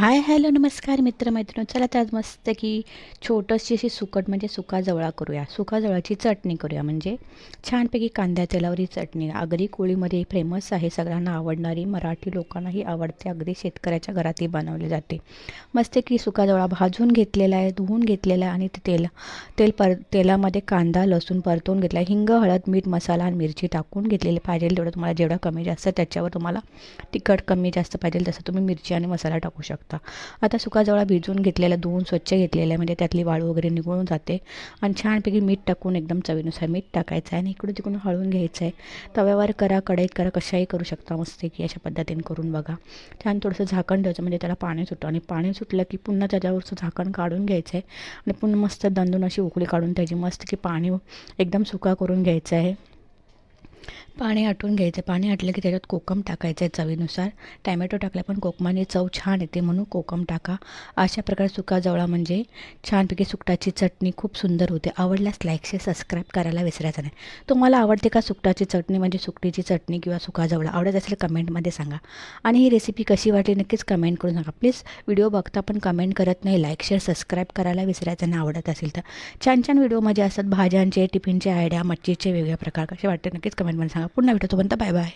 Hi hello नमस्कार मित्रमैत्रिणी चला तर आज मस्त की छोटंशी अशी सुकट म्हणजे सुका जवळा करूया. सुका जवळाची चटणी करूया. म्हणजे छानपैकी कांद्या तेलावरी चटणी. अगदी कोळीमध्ये फेमस आहे. सगळ्यांना आवडणारी मराठी लोकांनाही आवडते. अगदी शेतकऱ्याच्या घरातही बनवली जाते. मस्त की सुका जवळा भाजून घेतलेला आहे धुवून घेतलेला आहे आणि ते तेल तेल पर तेलामध्ये कांदा लसूण परतवून घेतला हिंग हळद मीठ मसाला आणि मिरची टाकून घेतलेली पाहिजे. तेवढं तुम्हाला जेवढं कमी जास्त त्याच्यावर तुम्हाला तिखट कमी जास्त पाहिजे. तसं तुम्ही मिरची आणि मसाला टाकू शकता. आता सुकाजवळा भिजवून घेतलेला धुवून स्वच्छ घेतलेला आहे म्हणजे त्यातली वाळू वगैरे निघून जाते. आणि छानपैकी मीठ टाकून एकदम चवीनुसार मीठ टाकायचं आहे. आणि इकडून तिकडून हळून घ्यायचं आहे. तव्यावर करा कढईत करा कशाही करू शकता मस्त की अशा पद्धतीने करून बघा. छान थोडंसं झाकण ठेवायचं म्हणजे त्याला पाणी सुटतं. आणि पाणी सुटलं की पुन्हा त्याच्यावरचं झाकण काढून घ्यायचं आहे. आणि पुन्हा मस्त दंदून अशी उकळी काढून त्याची मस्त की पाणी एकदम सुका करून घ्यायचं आहे. पाणी आटून घ्यायचं. पाणी आटलं की त्याच्यात कोकम टाकायचं आहे चवीनुसार. टॅमॅटो टाकला पण कोकमाने चव छान येते म्हणून कोकम टाका. अशा प्रकारे सुका जवळा म्हणजे छानपैकी सुकटाची चटणी खूप सुंदर होते. आवडल्यास लाईकशे सबस्क्राईब करायला विसरायचं नाही. तुम्हाला आवडते का सुकटाची चटणी? म्हणजे सुकटीची चटणी किंवा सुका जवळा? आवडत असेल कमेंटमध्ये सांगा. आणि ही रेसिपी कशी वाटली नक्कीच कमेंट करून सांगा. प्लीज व्हिडिओ बघता पण कमेंट करत नाही. लाईक शेअर सबस्क्राईब करायला विसरायचं नाही. आवडत असेल तर. छान छान व्हिडिओ माझे असतात. भाज्यांचे टिफिनचे आयडिया मच्छीचे वेगवेगळे प्रकार. कसे वाटते नक्कीच कमेंटमध्ये सांगा. पुन्हा भेटतो तोपर्यंत बाय बाय